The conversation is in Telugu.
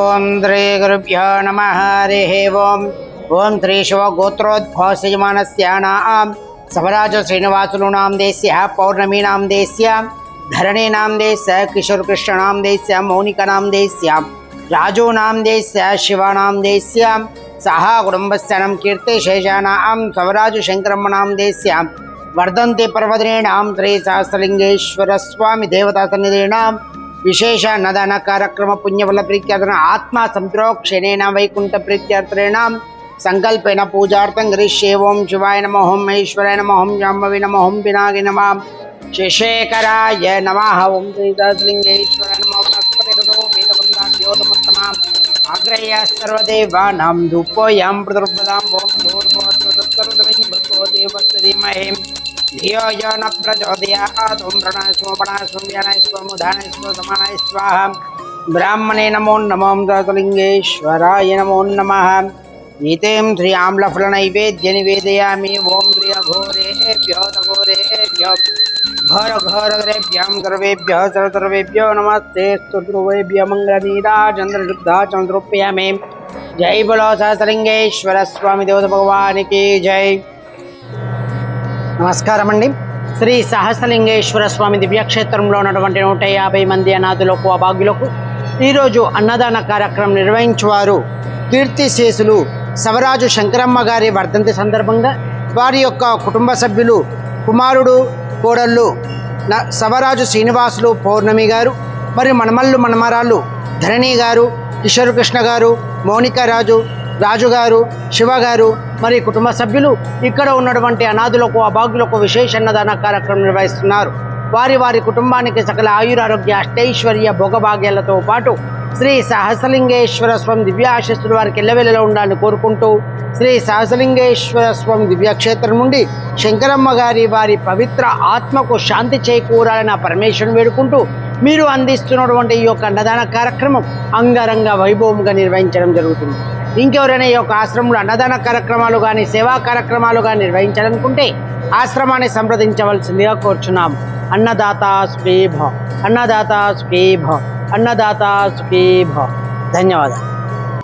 ओम श्री गुरुभ्यो नम, हरि ओम। ओम श्री शिवगोत्रोद्भवसमानस्याणां सवराज श्रीनिवासुलूणां देश्य, पौर्णमीनां देश्यां धरणीनां देश्य, किशोरकृष्णनां देश्य मौनिकनां देश्यां राजूनां देश्य, शिवानां देश्यां सहा कुटुम्बस्यानं कीर्तिशेषाणां सवराजशङ्करम्मणां देश्यां वर्धन्ते देवता श्रीसहस्रलिङ्गेश्वरस्वामिदेवतासन्निधीनां ವಿಶೇಷ ಅನ್ನದಾನ ಕಾರ್ಯಕ್ರಮ ಪುಣ್ಯಫಲ ಪ್ರೀತ್ಯಾರ್ಥನ ಆತ್ಮ ಸಂತರೋ ಕ್ಷಣೇನ ವೈಕುಂಠ ಪ್ರೀತ್ಯಾರ್ಥೇಣ ಸಂಕಲ್ಪೇನ ಪೂಜಾರ್ಥಂ ಗರಿಷ್ಯೆ ಓಂ ಶಿವಾಯ ನಮಃ ಓಂ ಮಹೇಶ್ವರಾಯ ನಮಃ ಓಂ ಜಾಂಬವಿ ನಮಃ ಓಂ ವಿನಾಗಿ ನಮಃ ಶಶೇಖರಾಯ ನಮಃ ಓಂ ಶ್ರೀದಾಸಲಿಂಗೇಶ್ವರ ನಮಃ ಆಗ್ರಹ್ಯ ಸರ್ವದೇವಾನಾಂ ಧೂಪೋಯಾಂ ಪ್ರದರ್ಭದಾಂ ಓಂ ಭೂರ್ಭೋ ಸರ್ವದೇವಸ್ತ ಧೀಮಹೇ धियो यो न प्रचोदयात्। ॐ प्रणयस्व पणयस्व व्यनयस्व मुधानयस्व समानय स्वाहा। ब्राह्मणे नमो नमो दत्तलिङ्गेश्वराय नमो नमः। नीतें श्री आम्लफलनैवेद्य निवेदयामि। ॐ प्रियघोरेभ्यो तघोरेभ्यो घर घोरेभ्यां सर्वेभ्यः, सर्वसर्वेभ्यो नमस्ते। स्तुध्रुवेभ्य मङ्गलमीरा चन्द्रशुद्धा चन्द्रोप्यमे। जय बोलो सहस्रलिङ्गेश्वर, स्वामी देवता भगवान की जय। నమస్కారం అండి శ్రీ సహస్రలింగేశ్వర స్వామి దివ్యక్షేత్రంలో ఉన్నటువంటి నూట యాభై మంది అనాథులకు అభాగ్యులకు ఈరోజు అన్నదాన కార్యక్రమం నిర్వహించేవారు కీర్తిశేషులు సవరాజు శంకరమ్మ గారి వర్ధంతి సందర్భంగా వారి యొక్క కుటుంబ సభ్యులు కుమారుడు కోడళ్ళు న- సవరాజు శ్రీనివాసులు పౌర్ణమి గారు మరియు మనమల్లు మనమరాళ్ళు ధరణి గారు కిషోర్ కృష్ణ గారు మౌనికారాజు రాజుగారు శివగారు శివ గారు మరి కుటుంబ సభ్యులు ఇక్కడ ఉన్నటువంటి అనాథులకు అభాగ్యులకు విశేష అన్నదాన కార్యక్రమం నిర్వహిస్తున్నారు. వారి వారి కుటుంబానికి సకల ఆయురారోగ్య అష్టైశ్వర్య భోగభాగ్యాలతో పాటు శ్రీ సహస్రలింగేశ్వర స్వామి దివ్యాశస్సులు వారికి ఎల్లవెల్లలో ఉండాలని కోరుకుంటూ శ్రీ సహస్రలింగేశ్వర స్వామి దివ్యక్షేత్రం నుండి శంకరమ్మ గారి వారి పవిత్ర ఆత్మకు శాంతి చేకూరాలని పరమేశ్వరుని వేడుకుంటూ మీరు అందిస్తున్నటువంటి ఈ యొక్క అన్నదాన కార్యక్రమం అంగరంగ వైభవంగా నిర్వహించడం జరుగుతుంది. ఇంకెవరైనా ఈ యొక్క ఆశ్రమంలో అన్నదాన కార్యక్రమాలు కానీ సేవా కార్యక్రమాలు కానీ నిర్వహించాలనుకుంటే ఆశ్రమాన్ని సంప్రదించవలసిందిగా కోరుచున్నాం. అన్నదాత సుఖీభ అన్నదాత సుఖీభ అన్నదాత సుఖీభ ధన్యవాదాలు.